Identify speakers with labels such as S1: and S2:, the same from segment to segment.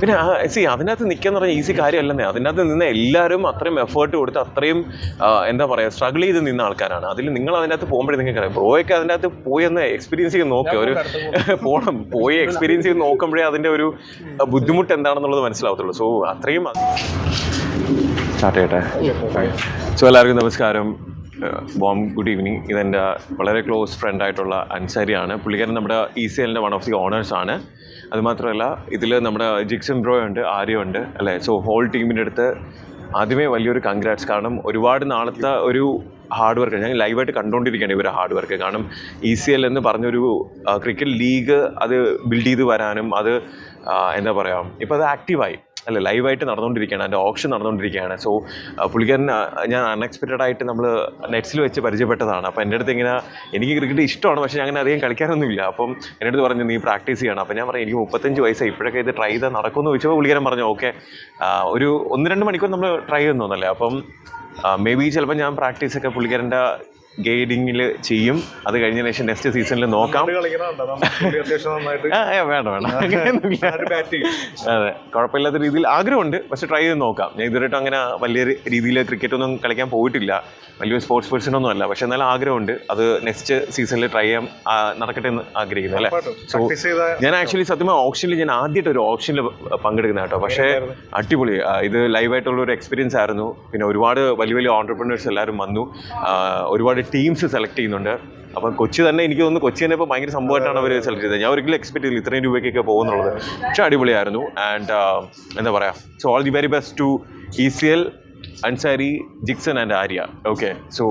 S1: പിന്നെ ആ സി അതിനകത്ത് നിൽക്കാന്ന് പറഞ്ഞാൽ ഈസി കാര്യമല്ലെന്നേ. അതിനകത്ത് നിന്ന് എല്ലാവരും അത്രയും എഫേർട്ട് കൊടുത്ത് അത്രയും എന്താ പറയുക സ്ട്രഗിൾ ചെയ്ത് നിന്ന ആൾക്കാരാണ്. അതിൽ നിങ്ങൾ അതിനകത്ത് പോകുമ്പോഴേ നിങ്ങൾക്ക് അറിയാം. ബ്രോയൊക്കെ അതിനകത്ത് പോയി ഒന്ന് എക്സ്പീരിയൻസ് ചെയ്ത് നോക്കുക ഒരു പോകണം പോയി. എക്സ്പീരിയൻസ് ചെയ്ത് നോക്കുമ്പോഴേ അതിന്റെ ഒരു ബുദ്ധിമുട്ട് എന്താണെന്നുള്ളത് മനസ്സിലാവത്തുള്ളൂ. സോ അത്രയും സ്റ്റാർട്ട് ചെയ്യട്ടെ. സോ എല്ലാവർക്കും നമസ്കാരം. ബോം ഗുഡ് ഈവനിങ് ഇതെന്റെ വളരെ ക്ലോസ് ഫ്രണ്ടായിട്ടുള്ള അൻസാരിയാണ് പുള്ളിക്കാരൻ നമ്മുടെ ഇ സി എല്ലിന്റെ വൺ ഓഫ് ദി ഓണേഴ്സാണ് അതുമാത്രമല്ല ഇതിൽ നമ്മുടെ ജിക്സൺ ബ്രോ ഉണ്ട് ആര്യ ഉണ്ട് അല്ലേ? സോ ഹോൾ ടീമിന്റെ അടുത്ത് ആദ്യമേ വലിയൊരു കൺഗ്രാറ്റ്സ് കാരണം ഒരുപാട് നാളത്തെ ഒരു ഹാർഡ് വർക്ക് ഞാൻ ലൈവായിട്ട് കണ്ടുകൊണ്ടിരിക്കുകയാണ് ഇവരുടെ ഹാർഡ് വർക്ക് കാരണം ഇ സി എൽ എന്ന് പറഞ്ഞൊരു ക്രിക്കറ്റ് ലീഗ് അത് ബിൽഡ് ചെയ്ത് വരാനും അത് എന്താ പറയുക ഇപ്പോൾ അത് ആക്റ്റീവായി അല്ല ലൈവായിട്ട് നടന്നുകൊണ്ടിരിക്കുകയാണ്. അതിന്റെ ഓപ്ഷൻ നടന്നുകൊണ്ടിരിക്കുകയാണ്. സോ പുള്ളിക്കാരൻ ഞാൻ അൺഎക്സ്പെക്റ്റഡ് ആയിട്ട് നമ്മൾ നെറ്റ്സിൽ വെച്ച് പരിചയപ്പെട്ടതാണ്. അപ്പോൾ എന്റെ അടുത്ത് ഇങ്ങനെ എനിക്ക് ക്രിക്കറ്റ് ഇഷ്ടമാണ് പക്ഷേ ഞാൻ അങ്ങനെ അധികം കളിക്കാനൊന്നുമില്ല. അപ്പം എന്റെ അടുത്ത് പറഞ്ഞു നീ പ്രാക്ടീസ് ചെയ്യണം. അപ്പോൾ ഞാൻ പറഞ്ഞു എനിക്ക് മുപ്പത്തഞ്ച് വയസ്സായി. ഇപ്പോഴൊക്കെ ഇത് ട്രൈ ചെയ്താൽ നടക്കുമെന്ന് ചോദിച്ചപ്പോൾ പുള്ളിക്കാരൻ പറഞ്ഞു ഓക്കെ ഒരു ഒന്ന് രണ്ട് മണിക്കൂർ നമ്മൾ ട്രൈ ചെയ്യുന്നു എന്നല്ലേ? അപ്പം മേ ബി ചിലപ്പോൾ ഞാൻ പ്രാക്ടീസൊക്കെ പുള്ളിക്കാരന്റെ ഗൈഡിങ്ങിൽ ചെയ്യും. അത് കഴിഞ്ഞ ശേഷം നെക്സ്റ്റ് സീസണിൽ നോക്കാം. വേണ്ട വേണ്ട. അതെ. കുഴപ്പമില്ലാത്ത രീതിയിൽ ആഗ്രഹമുണ്ട്. പക്ഷെ ട്രൈ ചെയ്ത് നോക്കാം. ഞാൻ ഇതുവരെയായിട്ടും അങ്ങനെ വലിയ രീതിയിൽ ക്രിക്കറ്റ് ഒന്നും കളിക്കാൻ പോയിട്ടില്ല. വലിയ സ്പോർട്സ് പേഴ്സൺ ഒന്നും അല്ല. പക്ഷെ എന്നാലും ആഗ്രഹമുണ്ട്. അത് നെക്സ്റ്റ് സീസണിൽ ട്രൈ ചെയ്യാൻ നടക്കട്ടെ എന്ന് ആഗ്രഹിക്കുന്നു അല്ലേ? സോ ഞാൻ ആക്ച്വലി സത്യം ഓപ്ഷനിൽ ഞാൻ ആദ്യമായിട്ട് ഒരു ഓപ്ഷനിൽ പങ്കെടുക്കുന്ന കേട്ടോ. പക്ഷേ അടിപൊളി. ഇത് ലൈവായിട്ടുള്ള ഒരു എക്സ്പീരിയൻസ് ആയിരുന്നു. പിന്നെ ഒരുപാട് വലിയ വലിയ ഓണ്ടർപ്രണേഴ്സ് എല്ലാവരും വന്നു. ഒരുപാട് ടീംസ് സെലക്ട് ചെയ്യുന്നുണ്ട്. അപ്പം കൊച്ചി തന്നെ എനിക്ക് തോന്നുന്നു കൊച്ചി തന്നെ ഇപ്പോൾ ഭയങ്കര സംഭവമായിട്ടാണ് അവർ സെലക്ട് ചെയ്തത്. ഞാൻ ഒരിക്കലും എക്സ്പെക്ട് ചെയ്തില്ല ഇത്രയും രൂപയ്ക്കൊക്കെ പോകുന്നുള്ളത്. പക്ഷേ അടിപൊളിയായിരുന്നു. ആൻഡ് എന്താ പറയുക so all the very best to E C L Ansari Jickson and Arya. Okay so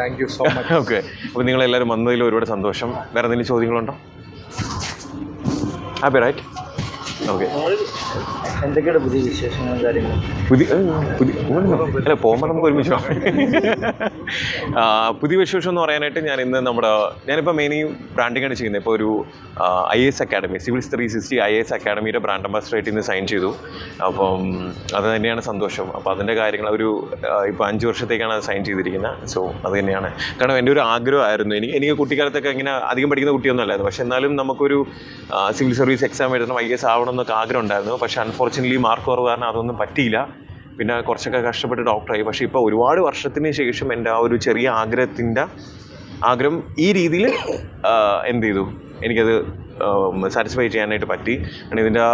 S2: thank you so much
S1: okay അപ്പോൾ നിങ്ങളെല്ലാവരും വന്നതിൽ ഒരുപാട് സന്തോഷം. വേറെ എന്തെങ്കിലും ചോദ്യങ്ങളുണ്ടോ? Happy right okay.
S3: എന്തൊക്കെയാണ് പുതിയ വിശേഷങ്ങളും കാര്യങ്ങളും?
S1: പുതിയ പുതിയ അല്ല പോകുമ്പോൾ നമുക്ക് ഒരുമിച്ച് പുതിയ വിശേഷം എന്ന് പറയാനായിട്ട് ഞാൻ ഇന്ന് നമ്മുടെ ഞാനിപ്പോൾ മെയിൻ ബ്രാൻഡിങ്ങാണ് ആണ് ചെയ്യുന്നത്. ഇപ്പോൾ ഒരു I S academy civil three sixty I S അക്കാഡമിയുടെ brand അംബാസിഡറായിട്ട് ഇന്ന് സൈൻ ചെയ്തു. അപ്പം അത് തന്നെയാണ് സന്തോഷം. അപ്പോൾ അതിന്റെ കാര്യങ്ങൾ ഒരു ഇപ്പോൾ അഞ്ച് വർഷത്തേക്കാണ് അത് സൈൻ ചെയ്തിരിക്കുന്നത്. സോ അത് തന്നെയാണ്. കാരണം എന്റെ ഒരു ആഗ്രഹമായിരുന്നു. എനിക്ക് എനിക്ക് കുട്ടിക്കാലത്തൊക്കെ ഇങ്ങനെ അധികം പഠിക്കുന്ന കുട്ടിയൊന്നും അല്ലായിരുന്നു. പക്ഷേ എന്നാലും നമുക്കൊരു സിവിൽ സർവീസ് എക്സാം എഴുതണം ഐ എസ് ആവണം എന്നൊക്കെ ആഗ്രഹം ഉണ്ടായിരുന്നു പക്ഷേ അൺഫോർച്ചുനേറ്റ്ലി മാർക്ക് കുറവ് കാരണം അതൊന്നും പറ്റിയില്ല. പിന്നെ കുറച്ചൊക്കെ കഷ്ടപ്പെട്ട് ഡോക്ടറായി പക്ഷേ ഇപ്പോൾ ഒരുപാട് വർഷത്തിന് ശേഷം എന്റെ ആ ഒരു ചെറിയ ആഗ്രഹത്തിന്റെ ആഗ്രഹം ഈ രീതിയിൽ എന്ത് ചെയ്തു? എനിക്കത് സാറ്റിസ്ഫൈ ചെയ്യാനായിട്ട് പറ്റി. കാരണം ഇതിന്റെ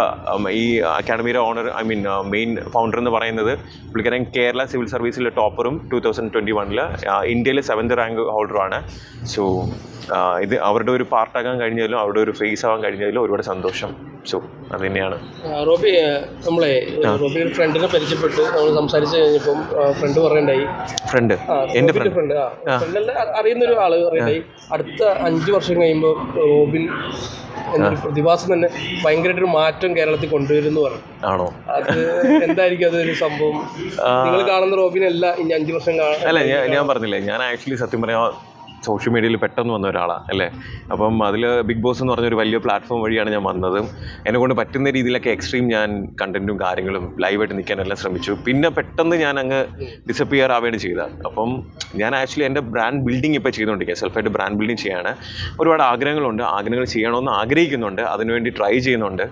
S1: ഈ അക്കാഡമിയുടെ owner I mean main founder എന്ന് പറയുന്നത് പുള്ളിക്കാരൻ കേരള സിവിൽ സർവീസിലെ ടോപ്പറും ടു തൗസൻഡ് ട്വന്റി വണ്ണിൽ ഇന്ത്യയിലെ സെവൻത് റാങ്ക് ഹോൾഡറുമാണ് സോ ഇത് അവരുടെ ഒരു പാർട്ടാകാൻ കഴിഞ്ഞതിലും അവരുടെ ഒരു ഫേസ് ആവാൻ കഴിഞ്ഞതിലും ഒരുപാട് സന്തോഷം. സോ അത് തന്നെയാണ്
S4: റോബി നമ്മളെ റോബി ഒരു ഫ്രണ്ടിനെ പരിചയപ്പെട്ട്. നമ്മൾ സംസാരിച്ച് കഴിഞ്ഞപ്പം ഫ്രണ്ട് പറയണ്ടായി.
S1: ഫ്രണ്ട്. എന്റെ
S4: എന്റെ
S1: ഫ്രണ്ട്.
S4: ഫ്രണ്ട്. അറിയുന്ന ഒരു ആൾ പറയണ്ടായി. അടുത്ത അഞ്ച് വർഷം കഴിയുമ്പോൾ റോബിൻ എന്നൊരു പ്രതിഭാസം തന്നെ ഭയങ്കരമായിട്ടൊരു മാറ്റം കേരളത്തിൽ കൊണ്ടുവരുന്നു പറഞ്ഞു.
S1: ആണോ?
S4: അത് എന്തായിരിക്കും അതൊരു സംഭവം? നിങ്ങൾ കാണുന്ന റോബിനല്ല ഇനി അഞ്ച് വർഷം കാണാൻ
S1: അല്ല ഞാൻ ഞാൻ പറഞ്ഞില്ലേ ഞാൻ ആക്ച്വലി സത്യം പറയാം സോഷ്യൽ മീഡിയയിൽ പെട്ടെന്ന് വന്ന ഒരാളാണ് അല്ലേ? അപ്പം അതിൽ ബിഗ് ബോസ് എന്ന് പറഞ്ഞൊരു വലിയ പ്ലാറ്റ്ഫോം വഴിയാണ് ഞാൻ വന്നത്. എന്നെ കൊണ്ട് പറ്റുന്ന രീതിയിലൊക്കെ എക്സ്ട്രീം ഞാൻ കണ്ടന്റും കാര്യങ്ങളും ലൈവായിട്ട് നിൽക്കാനെല്ലാം ശ്രമിച്ചു. പിന്നെ പെട്ടെന്ന് ഞാൻ അങ്ങ് ഡിസപ്പിയർ ആവുകയാണ് ചെയ്തത്. അപ്പം ഞാൻ ആക്ച്വലി എന്റെ ബ്രാൻഡ് ബിൽഡിംഗ് ഇപ്പോൾ ചെയ്തുകൊണ്ടിരിക്കുക സെൽഫായിട്ട് ബ്രാൻഡ് ബിൽഡിംഗ് ചെയ്യാണ്. ഒരുപാട് ആഗ്രഹങ്ങളുണ്ട്. ആഗ്രഹങ്ങൾ ചെയ്യണമെന്ന് ആഗ്രഹിക്കുന്നുണ്ട്. അതിനുവേണ്ടി ട്രൈ ചെയ്യുന്നുണ്ട്.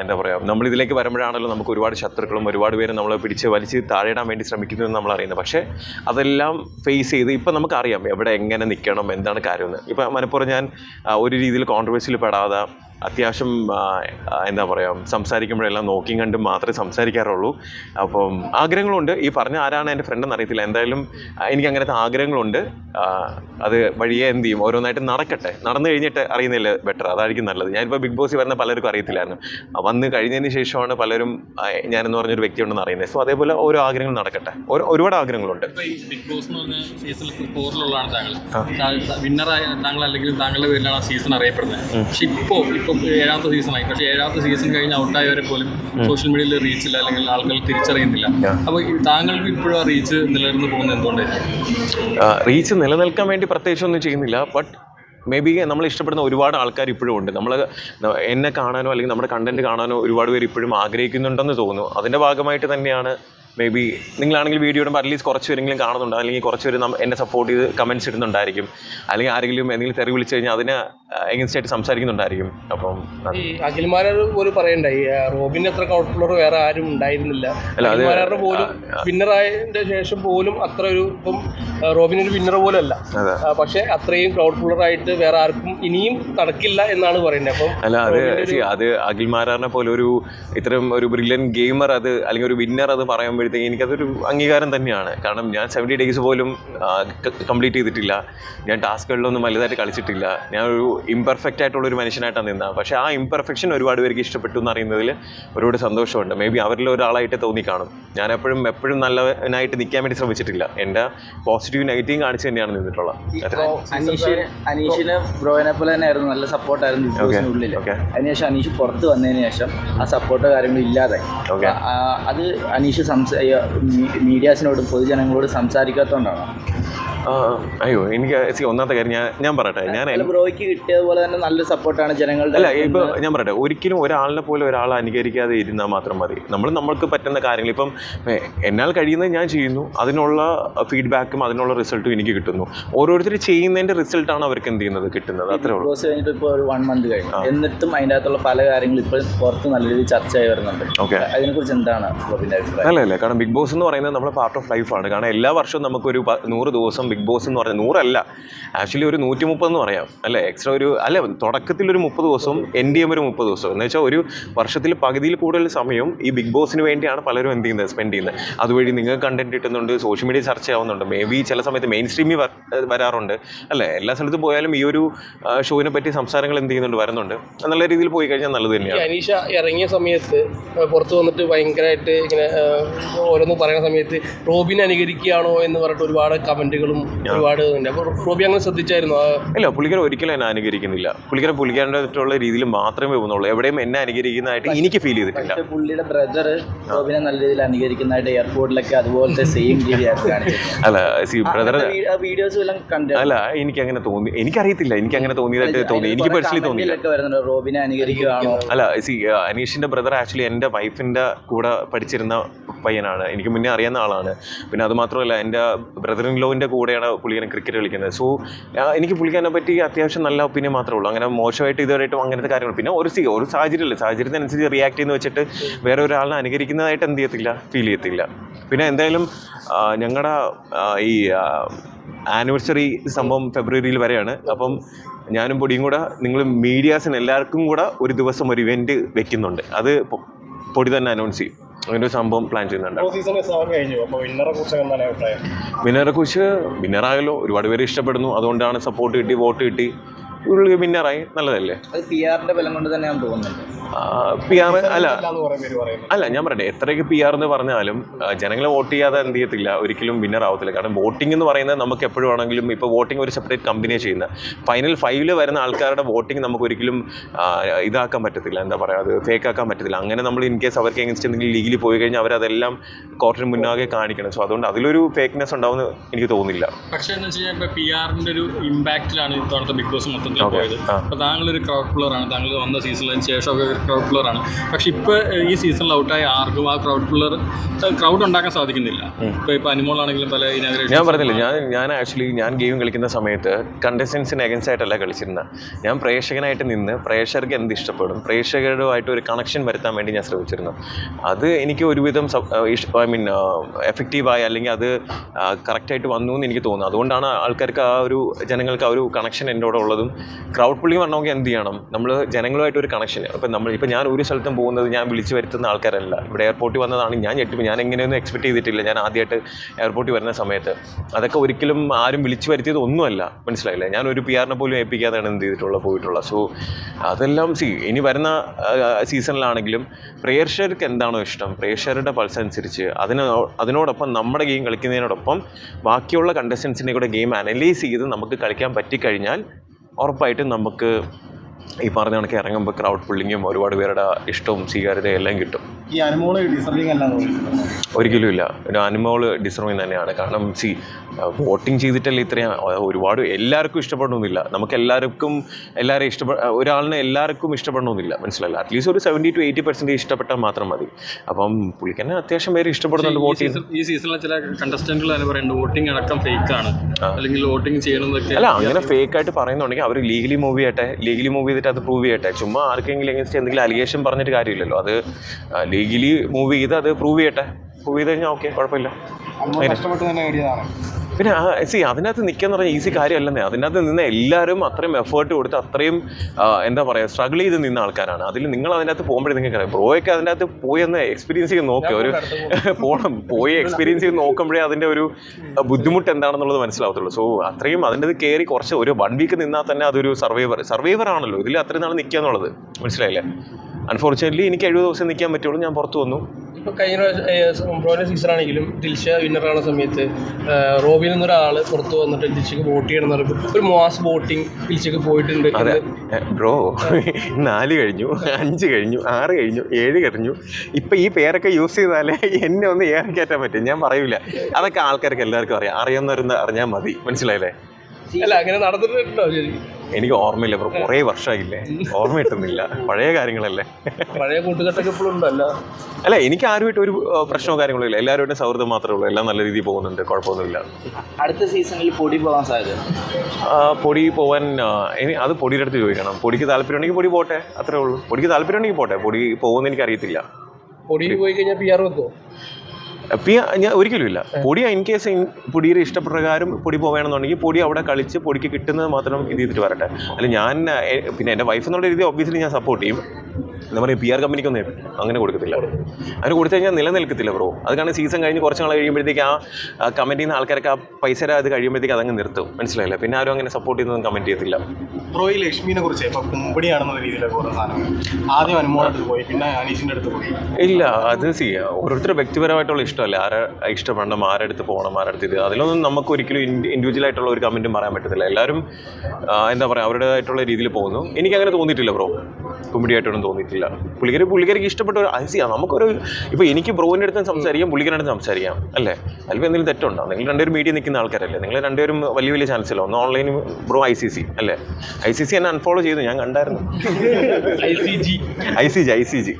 S1: എന്താ പറയുക നമ്മളിതിലേക്ക് വരുമ്പോഴാണല്ലോ നമുക്ക് ഒരുപാട് ശത്രുക്കളും ഒരുപാട് പേരും നമ്മളെ പിടിച്ച് വലിച്ച് താഴെയിടാൻ വേണ്ടി ശ്രമിക്കുന്നു എന്ന് നമ്മൾ അറിയുന്നത് പക്ഷേ അതെല്ലാം ഫേസ് ചെയ്ത് ഇപ്പം നമുക്കറിയാം എവിടെ എങ്ങനെ നിൽക്കണം എന്താണ് കാര്യമെന്ന്. ഇപ്പം മനപ്പുറം ഞാൻ ഒരു രീതിയിൽ കോൺട്രവേഴ്സിയിൽ പെടാതെ അത്യാവശ്യം എന്താ പറയുക സംസാരിക്കുമ്പോഴെല്ലാം നോക്കിയും കണ്ടും മാത്രമേ സംസാരിക്കാറുള്ളൂ. അപ്പം ആഗ്രഹങ്ങളുണ്ട്. ഈ പറഞ്ഞ ആരാണ് എന്റെ ഫ്രണ്ടെന്ന് അറിയത്തില്ല. എന്തായാലും എനിക്ക് അങ്ങനത്തെ ആഗ്രഹങ്ങളുണ്ട്. അത് വഴിയെ എന്ത് ചെയ്യും? ഓരോന്നായിട്ട് നടക്കട്ടെ. നടന്നു കഴിഞ്ഞിട്ട് അറിയുന്നില്ല ബെറ്റർ അതായിരിക്കും നല്ലത്. ഞാനിപ്പോൾ ബിഗ് ബോസിൽ വരുന്ന പലർക്കും അറിയത്തില്ലായിരുന്നു. വന്ന് കഴിഞ്ഞതിന് ശേഷമാണ് പലരും ഞാനെന്ന് പറഞ്ഞൊരു വ്യക്തി ഉണ്ടെന്ന് അറിയുന്നത് സോ അതേപോലെ ഓരോ ആഗ്രഹങ്ങൾ നടക്കട്ടെ. ഓരോ ഒരുപാട് ആഗ്രഹങ്ങളുണ്ട്.
S5: ബിഗ് ബോസ് എന്ന് പറഞ്ഞ ഫോറിലുള്ളതാണ് താങ്കൾ. വിന്നറായ താങ്കൾ അല്ലെങ്കിൽ താങ്കളുടെ പേരിലാണ് സീസൺ അറിയപ്പെടുന്നത്. പക്ഷെ ഇപ്പോ ഇപ്പൊ ഏഴാമത്തെ സീസണായി പക്ഷേ ഏഴാമത്തെ സീസൺ കഴിഞ്ഞ് ഔട്ടായവരെ പോലും സോഷ്യൽ മീഡിയയിൽ റീച്ച് ഇല്ല അല്ലെങ്കിൽ ആളുകൾ തിരിച്ചറിയുന്നില്ല. അപ്പോൾ താങ്കൾക്ക് ഇപ്പോഴും ആ റീച്ച് നിലനിന്ന് പോകുന്നത് എന്തുകൊണ്ടായിരിക്കും
S1: റീച്ച് നിലനിൽക്കാൻ വേണ്ടി പ്രത്യേകിച്ച് ഒന്നും ചെയ്യുന്നില്ല ബട്ട് മേ ബി നമ്മൾ ഇഷ്ടപ്പെടുന്ന ഒരുപാട് ആൾക്കാർ ഇപ്പോഴും ഉണ്ട്. നമ്മൾ എന്നെ കാണാനോ അല്ലെങ്കിൽ നമ്മുടെ കണ്ടന്റ് കാണാനോ ഒരുപാട് പേര് ഇപ്പോഴും ആഗ്രഹിക്കുന്നുണ്ടെന്ന് തോന്നുന്നു. അതിന്റെ ഭാഗമായിട്ട് തന്നെയാണ് മേ ബി നിങ്ങളാണെങ്കിൽ വീഡിയോ ഇടുമ്പോൾ അറ്റ്ലീസ്റ്റ് കുറച്ച് പേരെങ്കിലും കാണുന്നുണ്ട്. അല്ലെങ്കിൽ കുറച്ച് പേര് എന്നെ സപ്പോർട്ട് ചെയ്ത് കമൻസ് ഇടുന്നുണ്ടായിരിക്കും. അല്ലെങ്കിൽ ആരെങ്കിലും എന്തെങ്കിലും തെറി വിളിച്ചു കഴിഞ്ഞാൽ അതിനെ എഗൻസ്റ്റ് ആയിട്ട് സംസാരിക്കുന്നുണ്ടായിരിക്കും. അപ്പം
S4: ഈ അഖിൽമാരാർ പോലും പറയണ്ടായി റോബിൻ അത്ര കൗട്ടുള്ളവർ വേറെ ആരും ഉണ്ടായിരുന്നില്ല.
S1: അല്ല,
S4: പോലും വിന്നറായതിന്റെ ശേഷം പോലും അത്ര ഒരു ഇപ്പം റോബിൻ ഒരു വിന്നർ പോലല്ല. പക്ഷേ അത്രയും ക്രൗഡ് ആയിട്ട് വേറെ ആർക്കും ഇനിയും നടക്കില്ല എന്നാണ് പറയുന്നത്. അപ്പം
S1: അല്ല അത് അത് അഖിൽമാരാറിനെ പോലെ ഒരു ഇത്തരം ഒരു ബ്രില്യൻ ഗെയിമർ അത് അല്ലെങ്കിൽ ഒരു വിന്നർ അത് പറയുമ്പോഴത്തേക്ക് എനിക്കതൊരു അംഗീകാരം തന്നെയാണ്. കാരണം ഞാൻ സെവന്റി ഡേയ്സ് പോലും കംപ്ലീറ്റ് ചെയ്തിട്ടില്ല. ഞാൻ ടാസ്കുകളിലൊന്നും വലുതായിട്ട് കളിച്ചിട്ടില്ല. ഞാൻ ഒരു ഇംപെർഫെക്റ്റ് ആയിട്ടുള്ള ഒരു മനുഷ്യനായിട്ടാണ് നിന്നത് പക്ഷേ ആ ഇംപെർഫെക്ഷൻ ഒരുപാട് പേർക്ക് ഇഷ്ടപ്പെട്ടു എന്ന് അറിയുന്നതിൽ ഒരുപാട് സന്തോഷമുണ്ട്. മേ ബി അവരിൽ ഒരാളായിട്ട് തോന്നി കാണും. ഞാൻ എപ്പോഴും എപ്പോഴും നല്ലവനായിട്ട് നിൽക്കാൻ വേണ്ടി ശ്രമിച്ചിട്ടില്ല. എന്റെ പോസിറ്റീവ് നെഗറ്റീവ് കാണിച്ച് തന്നെയാണ് നിന്നിട്ടുള്ളത്. അത്ര.
S3: അനീഷിന് അനീഷിന് ബ്രോയിനെ പോലെ തന്നെയായിരുന്നു നല്ല സപ്പോർട്ടായിരുന്നു
S1: ഉള്ളിൽ
S3: അതിനുശേഷം അനീഷ് പുറത്ത് വന്നതിന് ശേഷം ആ സപ്പോർട്ടോ കാര്യങ്ങളും ഇല്ലാതായി. അത് അനീഷ് സംസാ മീഡിയാസിനോടും പൊതുജനങ്ങളോടും സംസാരിക്കാത്തതുകൊണ്ടാണ്
S1: അയ്യോ എനിക്ക് ഒന്നാമത്തെ കാര്യം ഞാൻ ഞാൻ പറയട്ടെ. ഞാൻ
S3: ബ്രോയ്ക്ക് കിട്ടിയതുപോലെ തന്നെ നല്ല സപ്പോർട്ടാണ് ജനങ്ങളുടെ
S1: അല്ല ഇപ്പൊ ഞാൻ പറയട്ടെ. ഒരിക്കലും ഒരാളിനെ പോലെ ഒരാൾ അനുകരിക്കാതെ ഇരുന്നാൽ മാത്രം മതി. നമ്മൾ നമ്മൾക്ക് പറ്റുന്ന കാര്യങ്ങൾ. ഇപ്പം എന്നാൽ കഴിയുന്നത് ഞാൻ ചെയ്യുന്നു. അതിനുള്ള ഫീഡ്ബാക്കും അതിനുള്ള റിസൾട്ടും എനിക്ക് കിട്ടുന്നു. ഓരോരുത്തർ ചെയ്യുന്നതിന്റെ റിസൾട്ടാണ് അവർക്ക് എന്ത് ചെയ്യുന്നത്? കിട്ടുന്നത്. അത്രേ ഉള്ളൂ.
S3: കഴിഞ്ഞിട്ട് ഇപ്പോൾ ഒരു വൺ മന്ത് കഴിഞ്ഞു. എന്നിട്ടും അതിന്റെ അകത്തുള്ള പല കാര്യങ്ങളും ഇപ്പോൾ പുറത്ത് നല്ല രീതിയിൽ ചർച്ചയായി വരുന്നുണ്ട്.
S1: ഓക്കെ
S3: അതിനെക്കുറിച്ച് എന്താണ് അഭിപ്രായം?
S1: അല്ല അല്ല. കാരണം ബിഗ് ബോസ് എന്ന് പറയുന്നത് നമ്മുടെ പാർട്ട് ഓഫ് ലൈഫാണ് കാരണം എല്ലാ വർഷവും നമുക്കൊരു നൂറ് ദിവസം ബിഗ് ബോസ് എന്ന് പറഞ്ഞാൽ നൂറല്ല. ആക്ച്വലി ഒരു നൂറ്റി മുപ്പതെന്ന് പറയാം. അല്ലേ? എക്സ്ട്രാ ഒരു അല്ല തുടക്കത്തിൽ ഒരു മുപ്പത് ദിവസവും ഡി എം ഒരു മുപ്പത് ദിവസം എന്ന് വെച്ചാൽ ഒരു വർഷത്തിൽ പകുതിയിൽ കൂടുതൽ സമയം ഈ ബിഗ് ബോസിന് വേണ്ടിയാണ് പലരും എന്ത് ചെയ്യുന്നത്? സ്പെൻഡ് ചെയ്യുന്നത്. അതുവഴി നിങ്ങൾക്ക് കണ്ടന്റ് കിട്ടുന്നുണ്ട് സോഷ്യൽ മീഡിയ ചർച്ചയാവുന്നുണ്ട് മേ ബി ചില സമയത്ത് മെയിൻ സ്ട്രീമിൽ വരാറുണ്ട്. അല്ലേ? എല്ലാ സ്ഥലത്തും പോയാലും ഈ ഒരു ഷോയിനെ പറ്റി സംസാരങ്ങൾ എന്ത് ചെയ്യുന്നുണ്ട്? വരുന്നുണ്ട്. നല്ല രീതിയിൽ പോയി കഴിഞ്ഞാൽ നല്ലത് തന്നെയാണ്.
S4: അനീഷ ഇറങ്ങിയ സമയത്ത് പുറത്ത് വന്നിട്ട് ഭയങ്കരമായിട്ട് ഇങ്ങനെ ഓരോന്നും പറയുന്ന സമയത്ത് റോബിനെ അനുകരിക്കുകയാണോ എന്ന് പറഞ്ഞിട്ട് ഒരുപാട് കമന്റുകളും ഒരുപാട് റോബി അങ്ങനെ ശ്രദ്ധിച്ചായിരുന്നു?
S1: ഇല്ല പുള്ളിക്കാരൻ ഒരിക്കലും എന്നെ അനുകരിക്കുന്നില്ല. പുള്ളിക്കാരൻ പുള്ളിക്കാരന്റെ രീതിയിൽ മാത്രമേ പോകുന്നുള്ളൂ. എവിടെയും എന്നെ അനുകരിക്കുന്നതായിട്ട് എനിക്ക് ഫീൽ ചെയ്തിട്ടില്ല.
S3: പുള്ളിയുടെ ബ്രദർ റോബിനെ നല്ല രീതിയിൽ അനുകരിക്കുന്നതായിട്ട് എയർപോർട്ടിലൊക്കെ അതുപോലത്തെ സെയിം രീതിയാണ്
S1: അല്ല സി ബ്രദർ
S3: വീഡിയോസ് എല്ലാം കണ്ടു
S1: അല്ല എനിക്ക് അങ്ങനെ തോന്നി എനിക്കറിയത്തില്ല. എനിക്ക് അങ്ങനെ തോന്നിയതായിട്ട് തോന്നി എനിക്ക് പേഴ്സണലി
S3: വരുന്നുണ്ട്. റോബിനെ അനുകരിക്കുകയാണോ
S1: അല്ല സി അനീഷിന്റെ ബ്രദർ ആക്ച്വലി എന്റെ വൈഫിന്റെ കൂടെ പഠിച്ചിരുന്ന പയ്യനാണ്. എനിക്ക് മുന്നേ അറിയാവുന്ന ആളാണ്. പിന്നെ അത് മാത്രമല്ല എന്റെ ബ്രദർ ഇൻ ലോവിന്റെ കൂടെയാണ് പുള്ളിക്കാരൻ ക്രിക്കറ്റ് കളിക്കുന്നത്. സോ എനിക്ക് പുള്ളിക്കാരനെ പറ്റി അത്യാവശ്യം നല്ല ഒപ്പീനിയൻ മാത്രമേ ഉള്ളൂ. അങ്ങനെ മോശമായിട്ട് ഇതുവരെയായിട്ടും അങ്ങനത്തെ കാര്യങ്ങൾ. പിന്നെ ഒരു സി ഒരു സാഹചര്യമില്ല. സാഹചര്യത്തിനനുസരിച്ച് റിയാക്ട് ചെയ്യുന്ന വെച്ചിട്ട് വേറെ ഒരാളിനെ അനുകരിക്കുന്നതായിട്ട് എന്ത് ചെയ്യത്തില്ല? ഫീൽ ചെയ്യത്തില്ല. പിന്നെ എന്തായാലും ഞങ്ങളുടെ ഈ ആനിവേഴ്സറി സംഭവം ഫെബ്രുവരിയിൽ വരെയാണ്. അപ്പം ഞാനും പൊടിയും കൂടെ നിങ്ങൾ മീഡിയാസിന് എല്ലാവർക്കും കൂടെ ഒരു ദിവസം ഒരു ഇവന്റ് വെക്കുന്നുണ്ട്. അത് പൊടി തന്നെ അനൗൺസ് ചെയ്യും. അങ്ങനെ ഒരു സംഭവം പ്ലാൻ ചെയ്യുന്നുണ്ട്.
S2: വിന്നറെ കുറിച്ച്
S1: വിന്നറായല്ലോ ഒരുപാട് പേര് ഇഷ്ടപ്പെടുന്നു. അതുകൊണ്ടാണ് സപ്പോർട്ട് കിട്ടി വോട്ട് കിട്ടി. വിന്നറായി നല്ലതല്ലേ?
S3: അത് പി ആറിന്റെ ബലം കൊണ്ട് തന്നെയാണ് തോന്നുന്നത്
S1: പി ആർ അല്ല. അല്ല ഞാൻ പറയട്ടെ എത്രയൊക്കെ പി ആർ എന്ന് പറഞ്ഞാലും ജനങ്ങളെ വോട്ട് ചെയ്യാതെ എന്ത് ചെയ്യത്തില്ല ഒരിക്കലും വിന്നർ ആവത്തില്ല. കാരണം വോട്ടിംഗ് എന്ന് പറയുന്നത് നമുക്ക് എപ്പോഴും ആണെങ്കിലും ഇപ്പോൾ വോട്ടിംഗ് ഒരു സെപ്പറേറ്റ് കമ്പനിയെ ചെയ്യുന്നത്. ഫൈനൽ ഫൈവിൽ വരുന്ന ആൾക്കാരുടെ വോട്ടിംഗ് നമുക്ക് ഒരിക്കലും ഇതാക്കാൻ പറ്റത്തില്ല. എന്താ പറയുക അത് ഫേക്ക് ആക്കാൻ പറ്റത്തില്ല. അങ്ങനെ നമ്മൾ ഇൻ കേസ് അവർക്ക് എങ്ങനെ എന്തെങ്കിലും ലീഗിൽ പോയി കഴിഞ്ഞാൽ അവർ അതെല്ലാം കോർട്ടിന് മുന്നാകെ കാണിക്കണം. സോ അതുകൊണ്ട് അതിലൊരു ഫേക്ക്നെസ് ഉണ്ടാവുമെന്ന് എനിക്ക് തോന്നുന്നില്ല.
S5: പക്ഷേ എന്ന് വെച്ച് കഴിഞ്ഞാൽ ഇപ്പോൾ പി ആറിന്റെ ഒരു ഇമ്പാക്റ്റിലാണ് ഇത്തവണത്തെ ബിഗ് ബോസ് മൊത്തത്തിൽ. പോയത്.
S1: അപ്പൊ
S5: താങ്കൾ ഒരു ക്രൗഡ് പുള്ളറാണ് താങ്കൾ വന്ന സീസണിന് ശേഷമൊക്കെ ഒരു ക്രൗഡ് പുള്ളറാണ് പക്ഷെ ഇപ്പോൾ ഈ സീസണിൽ ഔട്ടായ ആർക്കും ആ ക്രൗഡ് പുള്ളർ ക്രൗഡ് ഉണ്ടാക്കാൻ സാധിക്കുന്നില്ല. ഇപ്പോൾ ഇപ്പോൾ അനുമോളാണെങ്കിലും പല ഇനാഗ്രേഷൻ
S1: ഞാൻ പറഞ്ഞില്ല ഞാൻ ഞാൻ ആക്ച്വലി ഞാൻ ഗെയിം കളിക്കുന്ന സമയത്ത് കണ്ടസ്റ്റൻസിന് അഗൻസ്റ്റ് ആയിട്ടല്ല കളിച്ചിരുന്നത് ഞാൻ പ്രേക്ഷകനായിട്ട് നിന്ന് പ്രേക്ഷകർക്ക് എന്ത് ഇഷ്ടപ്പെടും? പ്രേക്ഷകരുമായിട്ട് ഒരു കണക്ഷൻ വരുത്താൻ വേണ്ടി ഞാൻ ശ്രമിച്ചിരുന്നു. അത് എനിക്ക് ഒരുവിധം ഐ മീൻ എഫക്റ്റീവായി അല്ലെങ്കിൽ അത് കറക്റ്റായിട്ട് വന്നു എന്ന് എനിക്ക് തോന്നുന്നു. അതുകൊണ്ടാണ് ആൾക്കാർക്ക് ആ ഒരു ജനങ്ങൾക്ക് ആ ഒരു കണക്ഷൻ എന്റെ കൂടെ ഉള്ളതും ക്രൗഡ് പുള്ളിങ് വരണമെങ്കിൽ എന്ത് ചെയ്യണം? നമ്മൾ ജനങ്ങളുമായിട്ട് ഒരു കണക്ഷൻ ഇപ്പം നമ്മൾ ഇപ്പം ഞാൻ ഒരു സ്ഥലത്തും പോകുന്നത് ഞാൻ വിളിച്ച് വരുത്തുന്ന ആൾക്കാരല്ല. ഇവിടെ എയർപോർട്ടിൽ വന്നതാണ്. ഞാൻ ഞെട്ടിപ്പോൾ ഞാൻ എങ്ങനെയൊന്നും എക്സ്പെക്ട് ചെയ്തിട്ടില്ല. ഞാൻ ആദ്യമായിട്ട് എയർപോർട്ടിൽ വരുന്ന സമയത്ത്. അതൊക്കെ ഒരിക്കലും ആരും വിളിച്ചു വരുത്തിയത് ഒന്നുമല്ല. മനസ്സിലായില്ലേ? ഞാൻ ഒരു പി ആറിനെ പോലും ഏൽപ്പിക്കാതെയാണ് എന്ത് ചെയ്തിട്ടുള്ളത് പോയിട്ടുള്ളത്. സോ അതെല്ലാം സി ഇനി വരുന്ന സീസണിലാണെങ്കിലും പ്രേക്ഷകർക്ക് എന്താണോ ഇഷ്ടം? പ്രേക്ഷകരുടെ പൾസ് അനുസരിച്ച് അതിന് അതിനോടൊപ്പം നമ്മുടെ ഗെയിം കളിക്കുന്നതിനോടൊപ്പം ബാക്കിയുള്ള കണ്ടസ്റ്റൻസിനെ കൂടെ ഗെയിം അനലൈസ് ചെയ്ത് നമുക്ക് കളിക്കാൻ പറ്റിക്കഴിഞ്ഞാൽ ഉറപ്പായിട്ടും നമുക്ക് ഈ പറഞ്ഞ കണക്ക് ഇറങ്ങുമ്പോൾ ക്രൗഡ് പുള്ളിങ്ങും ഒരുപാട് പേരുടെ ഇഷ്ടവും സ്വീകാര്യതയും എല്ലാം കിട്ടും.
S2: ഈ അനുമോൾ ഡിസർവിങ് അല്ല തോന്നുന്നു
S1: ഒരിക്കലും ഇല്ല. ഒരു അനിമോൾ ഡിസർവിങ് തന്നെയാണ്. കാരണം സി വോട്ടിംഗ് ചെയ്തിട്ടല്ലേ ഇത്രയും ഒരുപാട് എല്ലാവർക്കും ഇഷ്ടപ്പെടണമെന്നില്ല. നമുക്ക് എല്ലാവർക്കും എല്ലാവരും ഇഷ്ടപ്പെ ഒരാളിനെ എല്ലാവർക്കും ഇഷ്ടപ്പെടണമെന്നില്ല. മനസ്സിലല്ല അറ്റ്ലീസ്റ്റ് ഒരു സെവന്റി ടു എയ്റ്റി പെർസെന്റേജ് ഇഷ്ടപ്പെട്ടാൽ മാത്രം മതി. അപ്പം പുള്ളിക്കന്നെ അത്യാവശ്യം പേര് ഇഷ്ടപ്പെടുന്നുണ്ട്
S5: വോട്ടിംഗ്
S1: വോട്ട് ചെയ്ത്.
S5: ഈ സീസണിലെ ചില കണ്ടസ്റ്റന്റുകൾ തന്നെ പറയുന്നുണ്ട് വോട്ടിംഗ് അടക്കം ഫേക്ക് ആണ്. അല്ലെങ്കിൽ വോട്ടിംഗ് ചെയ്യണമെന്നൊക്കെ
S1: അല്ല അങ്ങനെ ഫേക്ക് ആയിട്ട് പറയുന്നുണ്ടെങ്കിൽ അവർ ലീഗലി മൂവ് ചെയ്യട്ടെ ലീഗലി മൂവ് ചെയ്തിട്ട് അത് പ്രൂവ് ചെയ്യട്ടെ. ചുമ്മാ ആർക്കെങ്കിലും എങ്ങനെ എന്തെങ്കിലും അലിഗേഷൻ പറഞ്ഞിട്ട് കാര്യമില്ലല്ലോ. അത് ലീഗലി മൂവ് ചെയ്ത് അത് പ്രൂവ് ചെയ്യട്ടെ? പ്രൂവ് ചെയ്ത് കഴിഞ്ഞാൽ ഓക്കെ കുഴപ്പമില്ല.
S2: പിന്നെ ആ തന്നെ നേടിയതാണ്
S1: പിന്നെ സി അതിനകത്ത് നിൽക്കാന്ന് പറഞ്ഞാൽ ഈസി കാര്യമല്ലെന്നേ. അതിനകത്ത് നിന്ന് എല്ലാവരും അത്രയും എഫേർട്ട് കൊടുത്ത് അത്രയും എന്താ പറയുക സ്ട്രഗിൾ ചെയ്ത് നിന്ന ആൾക്കാരാണ്. അതിൽ നിങ്ങൾ അതിനകത്ത് പോകുമ്പോഴേ നിങ്ങൾക്ക് അറിയാം പ്രോയൊക്കെ അതിനകത്ത് പോയി ഒന്ന് എക്സ്പീരിയൻസ് ചെയ്ത് നോക്കുക ഒരു പോകണം പോയി. എക്സ്പീരിയൻസ് ചെയ്ത് നോക്കുമ്പോഴേ അതിന്റെ ഒരു ബുദ്ധിമുട്ട് എന്താണെന്നുള്ളത് മനസ്സിലാവത്തുള്ളൂ. സോ അത്രയും അതിന്റെ കയറി കുറച്ച് ഒരു വൺ വീക്ക് നിന്നാൽ തന്നെ അതൊരു സർവൈവർ സർവൈവർ ആണല്ലോ. ഇതിൽ അത്രയും നാൾ നിൽക്കുക എന്നുള്ളത് മനസ്സിലായില്ലേ? അൺഫോർച്ചുനേറ്റ്ലി എനിക്ക് എഴുപത് ദിവസം നിൽക്കാൻ പറ്റുള്ളൂ. ഞാൻ പുറത്തു വന്നു.
S4: ഇപ്പോൾ കഴിഞ്ഞ പ്രാവശ്യം സീസൺ ആണെങ്കിലും ദിൽഷ വിന്നറാണ് സമയത്ത് റോബിൽ റോബിൻ എന്നൊരാൾ പുറത്ത് വന്നിട്ട് ദിൽഷയ്ക്ക് വോട്ട് ചെയ്യണം എന്ന് പറയുമ്പോൾ ഒരു മാസ് വോട്ടിംഗ് ദിൽഷയ്ക്ക് പോയിട്ടുണ്ട്
S1: അതെ. ബ്രോ നാല് കഴിഞ്ഞു അഞ്ച് കഴിഞ്ഞു ആറ് കഴിഞ്ഞു ഏഴ് കഴിഞ്ഞു. ഇപ്പം ഈ പേരൊക്കെ യൂസ് ചെയ്താലേ എന്നെ ഒന്ന് ഏറെ കയറ്റാൻ പറ്റും. ഞാൻ പറയൂല. അതൊക്കെ ആൾക്കാർക്ക് എല്ലാവർക്കും അറിയാം. അറിയാവുന്നവരെന്ന് അറിഞ്ഞാൽ മതി. മനസ്സിലായില്ലേ?
S4: അല്ല അങ്ങനെ നടന്നിട്ടുണ്ടോ ശരി
S1: എനിക്ക് ഓർമ്മയില്ല ബ്രോ കുറേ വർഷമായില്ലേ? ഓർമ്മ കിട്ടുന്നില്ല. പഴയ കാര്യങ്ങളല്ലേ?
S4: പഴയ കൂട്ടുകെട്ടൊക്കെ ഇപ്പോഴും ഉണ്ടല്ലോ.
S1: അല്ല എനിക്ക് ആരുമായിട്ട് ഒരു പ്രശ്നമോ കാര്യങ്ങളോ ഇല്ല. എല്ലാവരുമായിട്ടും സൗഹൃദം മാത്രമേ ഉള്ളൂ. എല്ലാം നല്ല രീതിയിൽ പോകുന്നുണ്ട്. കുഴപ്പമൊന്നുമില്ല.
S3: അടുത്ത സീസണിൽ പൊടി പോകാൻ സാധ്യത?
S1: പൊടി പോവാൻ ആ, ഇനി അത് പൊടിയുടെ അടുത്ത് ചോദിക്കണം. പൊടിക്ക് താല്പര്യമുണ്ടെങ്കിൽ പൊടി പോട്ടെ അത്രേ ഉള്ളൂ. പൊടിക്ക് താല്പര്യമുണ്ടെങ്കിൽ പോട്ടെ. പൊടി പോകുമെന്ന് എനിക്കറിയത്തില്ല.
S4: പൊടി പോയി കഴിഞ്ഞാൽ പി ആർ വെക്കോ
S1: പി ഞാൻ ഒരിക്കലും ഇല്ല. പൊടി ഇൻ കേസ് പൊടിയുടെ ഇഷ്ടപ്രകാരം പൊടി പോവുകയാണെന്നുണ്ടെങ്കിൽ പൊടി അവിടെ കളിച്ച് പൊടിക്ക് കിട്ടുന്നത് മാത്രം ഇത് ചെയ്തിട്ട് വരട്ടെ. അല്ല ഞാൻ പിന്നെ എന്റെ വൈഫ് എന്നുള്ള രീതി ഒബ്വിയസ്ലി ഞാൻ സപ്പോർട്ട് ചെയ്യും. എന്താ പറയുക പി ആർ കമ്പനിക്കൊന്നും അങ്ങനെ കൊടുക്കത്തില്ല. അങ്ങനെ കൊടുത്തു കഴിഞ്ഞാൽ നിലനിൽക്കത്തില്ല ബ്രോ അത് കാരണം സീസൺ കഴിഞ്ഞ് കുറച്ച് നാൾ കഴിയുമ്പോഴത്തേക്ക് ആ കമന്റ് ചെയ്യുന്ന ആൾക്കാരൊക്കെ ആ പൈസ അത് കഴിയുമ്പോഴത്തേക്ക് അതങ്ങ് നിർത്തും. മനസ്സിലായില്ല? പിന്നെ ആരും അങ്ങനെ സപ്പോർട്ട് ചെയ്യുന്നതും കമന്റ് ചെയ്യത്തില്ല.
S2: ബ്രോ ഈ ലക്ഷ്മിനെ കുറിച്ച് ഇപ്പോൾ കുമ്പടിയാണെന്ന രീതിയിലൊക്കെ ഓരോ സാധനം. ആദ്യം അനുമോളുടെ പോയി പിന്നെ അനീഷിന്റെ അടുത്ത് പോയി.
S1: ഇല്ല അത് സി ഓരോരുത്തരുടെ വ്യക്തിപരമായിട്ടുള്ള ഇഷ്ടമല്ല. ആരെ ഇഷ്ടപ്പെടണം ആരുടെ അടുത്ത് പോകണം ആരുടെ അടുത്ത് ഇത്. അതിലൊന്നും നമുക്ക് ഒരിക്കലും ഇൻഡിവിജ്വൽ ആയിട്ടുള്ള ഒരു കമന്റും പറയാൻ പറ്റത്തില്ല. എല്ലാവരും എന്താ പറയുക അവരുടേതായിട്ടുള്ള രീതിയിൽ പോകുന്നു. എനിക്ക് അങ്ങനെ തോന്നിയിട്ടില്ല ബ്രോ കുമ്പിടിയായിട്ടൊന്നും തോന്നിയിട്ടില്ല. പുള്ളിക്കാരി പുള്ളിക്കാരിക്ക് ഇഷ്ടപ്പെട്ട ഒരു ഐസിയാ നമുക്കൊരു ഇപ്പോൾ എനിക്ക് ബ്രോവിന്റെ അടുത്ത് സംസാരിക്കാം പുള്ളിക്കാരുടെ അടുത്ത് സംസാരിക്കാം അല്ലേ? അതിൽ എന്തെങ്കിലും തെറ്റുണ്ടോ? നിങ്ങൾ രണ്ടുപേരും മീഡിയ നിൽക്കുന്ന ആൾക്കാരല്ലേ? നിങ്ങൾ രണ്ടുപേരും വലിയ വലിയ ചാൻസിലോ ഒന്ന് online bro I C C അല്ലേ? ഐ സി സി എന്നെ അൺഫോളോ ചെയ്തു ഞാൻ കണ്ടായിരുന്നു.
S4: I C G
S1: I C G I C G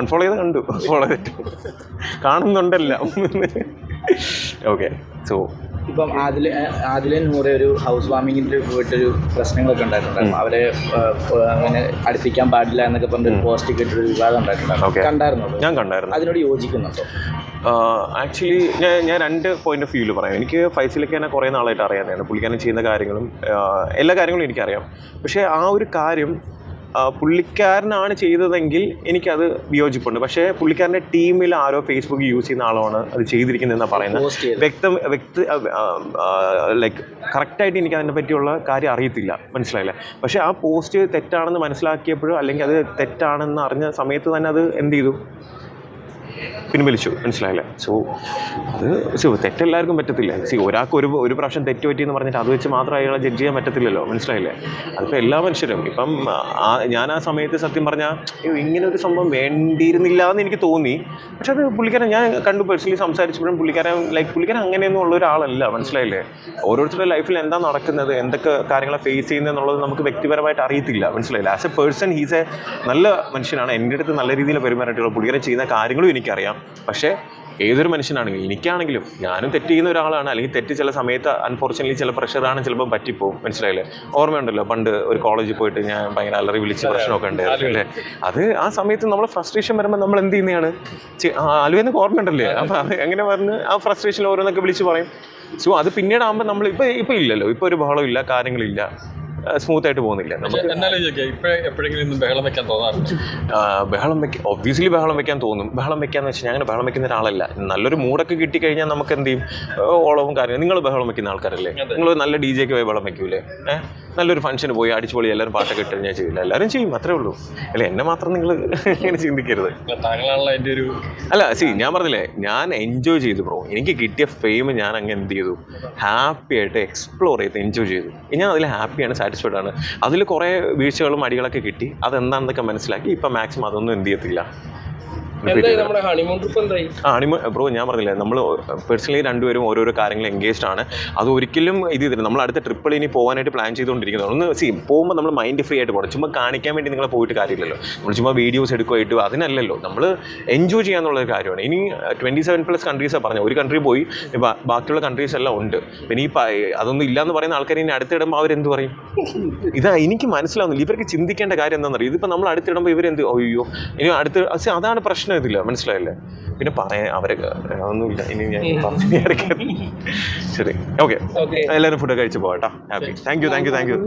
S1: unfollow ചെയ്ത് കണ്ടു. ഫോളോ ചെയ്തിട്ട്. കാണുന്നുണ്ടല്ല. ഓക്കെ സോ
S3: ഇപ്പം ആദില ആദിലെ നൂറെ ഒരു ഹൗസ് വാമിങ്ങിന്റെ പോയിട്ടൊരു പ്രശ്നങ്ങളൊക്കെ ഉണ്ടായിട്ടുണ്ടായിരുന്നു അവരെ അങ്ങനെ അടുപ്പിക്കാൻ പാടില്ല എന്നൊക്കെ പറഞ്ഞൊരു പോസ്റ്റ് കിട്ടിയൊരു വിവാദം ഉണ്ടായിട്ടുണ്ടായിരുന്നു കണ്ടായിരുന്നു?
S1: ഞാൻ കണ്ടായിരുന്നു.
S3: അതിനോട് യോജിക്കുന്നുണ്ടോ?
S1: ആക്ച്വലി ഞാൻ ഞാൻ രണ്ട് പോയിന്റ് ഓഫ് വ്യൂവിൽ പറയാം. എനിക്ക് ഫൈസിലൊക്കെ എന്നെ കുറേ നാളായിട്ട് അറിയാവുന്നതാണ്. പുള്ളിക്കാരൻ ചെയ്യുന്ന കാര്യങ്ങളും എല്ലാ കാര്യങ്ങളും എനിക്കറിയാം. പക്ഷേ ആ ഒരു കാര്യം പുള്ളിക്കാരനാണ് ചെയ്തതെങ്കിൽ എനിക്കത് വിയോജിപ്പുണ്ട്. പക്ഷേ പുള്ളിക്കാരന്റെ ടീമിൽ ആരോ ഫേസ്ബുക്ക് യൂസ് ചെയ്യുന്ന ആളാണ് അത് ചെയ്തിരിക്കുന്നതെന്നാണ് പറയുന്നത്. വ്യക്തം വ്യക്തി ലൈക്ക് കറക്റ്റായിട്ട് എനിക്ക് അതിനെ പറ്റിയുള്ള കാര്യം അറിയത്തില്ല. മനസ്സിലായില്ല? പക്ഷേ ആ പോസ്റ്റ് തെറ്റാണെന്ന് മനസ്സിലാക്കിയപ്പോഴോ അല്ലെങ്കിൽ അത് തെറ്റാണെന്ന് അറിഞ്ഞ സമയത്ത് തന്നെ അത് എന്ത് ചെയ്തു? പിൻവലിച്ചു. മനസ്സിലായില്ലേ? സോ അത് സോ തെറ്റെല്ലാവർക്കും പറ്റത്തില്ല. സി ഒരാൾക്ക് ഒരു ഒരു പ്രാവശ്യം തെറ്റ് പറ്റിയെന്ന് പറഞ്ഞിട്ട് അത് വെച്ച് മാത്രം അയാളെ ജഡ്ജ് ചെയ്യാൻ പറ്റത്തില്ലല്ലോ. മനസ്സിലായില്ലേ? അതിപ്പോൾ എല്ലാ മനുഷ്യരും. ഇപ്പം ഞാൻ ആ സമയത്ത് സത്യം പറഞ്ഞാൽ ഇങ്ങനെ ഒരു സംഭവം വേണ്ടിയിരുന്നില്ല എന്ന് എനിക്ക് തോന്നി. പക്ഷെ അത് പുള്ളിക്കാരൻ ഞാൻ കണ്ടു പേഴ്സണലി സംസാരിച്ചപ്പോഴും പുള്ളിക്കാരൻ ലൈക്ക് പുള്ളിക്കാരൻ അങ്ങനെയൊന്നും ഉള്ള ഒരാളല്ല. മനസ്സിലായില്ലേ? ഓരോരുത്തരുടെ ലൈഫിൽ എന്താ നടക്കുന്നത് എന്തൊക്കെ കാര്യങ്ങളെ ഫേസ് ചെയ്യുന്നത് എന്നുള്ളത് നമുക്ക് വ്യക്തിപരമായിട്ട് അറിയത്തില്ല. മനസ്സിലായില്ല? As a person he's a നല്ല മനുഷ്യനാണ്. എന്റെ അടുത്ത് നല്ല രീതിയിൽ പെരുമാറിയിട്ടുള്ള പുള്ളിക്കാരൻ ചെയ്യുന്ന കാര്യങ്ങളും എനിക്കറിയാം. പക്ഷേ ഏതൊരു മനുഷ്യനാണെങ്കിലും എനിക്കാണെങ്കിലും ഞാനും തെറ്റ് ചെയ്യുന്ന ഒരാളാണ്. അല്ലെങ്കിൽ തെറ്റ് ചില സമയത്ത് അൺഫോർച്ചുനേറ്റ്ലി ചില പ്രഷറാണ് ചിലപ്പോൾ പറ്റിപ്പോവും. മനസ്സിലായില്ലേ? ഓർമ്മയുണ്ടല്ലോ പണ്ട് ഒരു കോളേജിൽ പോയിട്ട് ഞാൻ ഭയങ്കര അലറി വിളിച്ച് പ്രശ്നമൊക്കെ ഉണ്ടായിരുന്നു അല്ലേ? അത് ആ സമയത്ത് നമ്മൾ ഫ്രസ്ട്രേഷൻ വരുമ്പോൾ നമ്മൾ എന്ത് ചെയ്യുന്നതാണ്? അലുവെന്നൊക്കെ ഓർമ്മയുണ്ടല്ലേ? അപ്പോൾ അത് എങ്ങനെ പറഞ്ഞ് ആ ഫ്രസ്ട്രേഷനിൽ ഓരോന്നൊക്കെ വിളിച്ച് പറയും. സോ അത് പിന്നീട് ആകുമ്പോൾ നമ്മൾ ഇപ്പോൾ ഇപ്പോൾ ഇല്ലല്ലോ. ഇപ്പോൾ ഒരു ബഹളമില്ല കാര്യങ്ങളില്ല. സ്മൂത്ത് ആയിട്ട് പോകുന്നില്ല. നമുക്ക്
S5: ബഹളം വെക്കാൻ
S1: ഒബ്വിയസ്ലി ബഹളം വെക്കാൻ തോന്നും. ബഹളം വെക്കാന്ന് വെച്ചാൽ ഞാൻ അങ്ങനെ ബഹളം വെക്കുന്ന ഒരാളല്ല. നല്ലൊരു മൂടൊക്കെ കിട്ടിക്കഴിഞ്ഞാൽ നമുക്ക് എന്ത് ചെയ്യും ഓളവും കാര്യങ്ങളും. നിങ്ങൾ ബഹളം വെക്കുന്ന ആൾക്കാരല്ലേ? നിങ്ങൾ നല്ല ഡി ജെക്ക് പോയി ബഹളം വെക്കൂലേ? ഏഹ് നല്ലൊരു ഫംഗ്ഷന് പോയി അടിച്ചുപൊളി എല്ലാവരും പാട്ടൊക്കെ ഇട്ട് ഞാൻ ചെയ്യില്ല. എല്ലാവരും ചെയ്യും അത്രേ ഉള്ളൂ. അല്ല എന്നെ മാത്രം നിങ്ങൾ ഇങ്ങനെ ചിന്തിക്കരുത്.
S5: അല്ല,
S1: സി ഞാൻ പറഞ്ഞില്ലേ ഞാൻ എൻജോയ് ചെയ്തു ബ്രോ എനിക്ക് കിട്ടിയ ഫെയിം ഞാൻ അങ്ങ് എന്ത് ചെയ്തു? ഹാപ്പി ആയിട്ട് എക്സ്പ്ലോർ ചെയ്ത് എൻജോയ് ചെയ്തു. ഞാൻ അതിൽ ഹാപ്പിയാണ് സാറ്റിസ്ഫൈഡ് ആണ്. അതിൽ കുറേ വീഴ്ചകളും അടികളൊക്കെ കിട്ടി. അതെന്താണെന്നൊക്കെ മനസ്സിലാക്കി ഇപ്പം മാക്സിമം അതൊന്നും എന്ത് ചെയ്യത്തില്ല.
S4: ഹണിമൂൺ
S1: ബ്രോ ഞാൻ പറഞ്ഞില്ലേ നമ്മൾ പേഴ്സണലി രണ്ടുപേരും ഓരോരോ കാര്യങ്ങൾ എൻഗേജ്ഡ് ആണ്. അത് ഒരിക്കലും ഇത് ചെയ്തില്ല നമ്മൾ അടുത്ത ട്രിപ്പിൾ ഇനി പോകാനായിട്ട് പ്ലാൻ ചെയ്തുകൊണ്ടിരിക്കുന്നത്. ഒന്ന് സി പോകുമ്പോൾ നമ്മൾ മൈൻഡ് ഫ്രീ ആയിട്ട് പോകണം ചുമ്മാ കാണിക്കാൻ വേണ്ടി നിങ്ങളെ പോയിട്ട് കാര്യമില്ലല്ലോ. നമ്മൾ ചുമ്മാ വീഡിയോസ് എടുക്കുമായിട്ട് അതിനല്ലല്ലോ. നമ്മൾ എൻജോയ് ചെയ്യാന്നുള്ള ഒരു കാര്യമാണ്. ഇനി ട്വന്റി സെവൻ പ്ലസ് കൺട്രീസാണ് പറഞ്ഞത്. ഒരു കൺട്രി പോയി ബാക്കിയുള്ള കൺട്രീസ് എല്ലാം ഉണ്ട്. പിന്നെ ഈ അതൊന്നും ഇല്ലാന്ന് പറയുന്ന ആൾക്കാർ ഇനി അടുത്തിടുമ്പോൾ അവരെന്ത് പറയും? ഇതാ എനിക്ക് മനസ്സിലാവുന്നില്ല. ഇവർക്ക് ചിന്തിക്കേണ്ട കാര്യം എന്താണെന്ന് അറിയാം ഇതിപ്പോൾ നമ്മൾ അടുത്തിടുമ്പോൾ ഇവരെന്ത് അയ്യോ ഇനി അടുത്ത് അതാണ് പ്രശ്നം. ഇതില്ല മനസ്സിലായില്ലേ. പിന്നെ പറയാൻ അവരെ അതൊന്നുമില്ല. ഇനി ഞാൻ പറഞ്ഞു ശരി. ഓക്കെ
S4: ഓക്കെ
S1: എല്ലാവരും ഫുഡ് കഴിച്ച് പോകട്ടോ happy thank you thank you thank you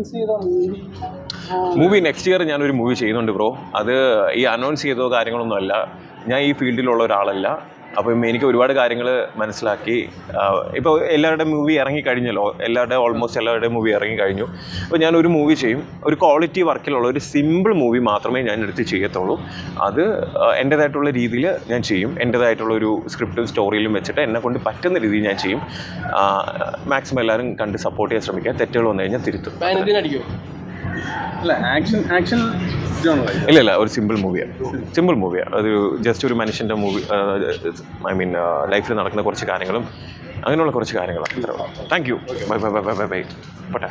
S1: movie next year ഞാനൊരു മൂവി ചെയ്യുന്നുണ്ട് ബ്രോ അത് ഈ അനൗൺസ് ചെയ്തോ കാര്യങ്ങളൊന്നും അല്ല ഞാൻ ഈ ഫീൽഡിലുള്ള ഒരാളല്ല. അപ്പം എനിക്ക് ഒരുപാട് കാര്യങ്ങൾ മനസ്സിലാക്കി. ഇപ്പോൾ എല്ലാവരുടെ മൂവി ഇറങ്ങി കഴിഞ്ഞല്ലോ. എല്ലാവരുടെ ഓൾമോസ്റ്റ് എല്ലാവരുടെ മൂവി ഇറങ്ങി ഇറങ്ങിക്കഴിഞ്ഞു അപ്പോൾ ഞാൻ ഒരു മൂവി ചെയ്യും. ഒരു ക്വാളിറ്റി വർക്കിലുള്ള ഒരു സിമ്പിൾ മൂവി മാത്രമേ ഞാൻ എടുത്ത് ചെയ്യത്തുള്ളൂ. അത് എന്റേതായിട്ടുള്ള രീതിയിൽ ഞാൻ ചെയ്യും. എന്റേതായിട്ടുള്ള ഒരു സ്ക്രിപ്റ്റും സ്റ്റോറിയിലും വെച്ചിട്ട് എന്നെ കൊണ്ട് പറ്റുന്ന രീതിയിൽ ഞാൻ ചെയ്യും. മാക്സിമം എല്ലാവരും കണ്ട് സപ്പോർട്ട് ചെയ്യാൻ ശ്രമിക്കുക. തെറ്റുകൾ വന്നു കഴിഞ്ഞാൽ തിരുത്തും.
S2: അല്ല ആക്ഷൻ ആക്ഷൻ
S1: ഇല്ല ഇല്ല ഒരു സിമ്പിൾ മൂവിയാണ് സിമ്പിൾ മൂവിയാണ് അതൊരു ജസ്റ്റ് ഒരു മനുഷ്യന്റെ മൂവി ഐ മീൻ ലൈഫിൽ നടക്കുന്ന കുറച്ച് കാര്യങ്ങളും അങ്ങനെയുള്ള കുറച്ച് കാര്യങ്ങളാണ്. Thank you bye bye bye bye bye പോട്ടെ.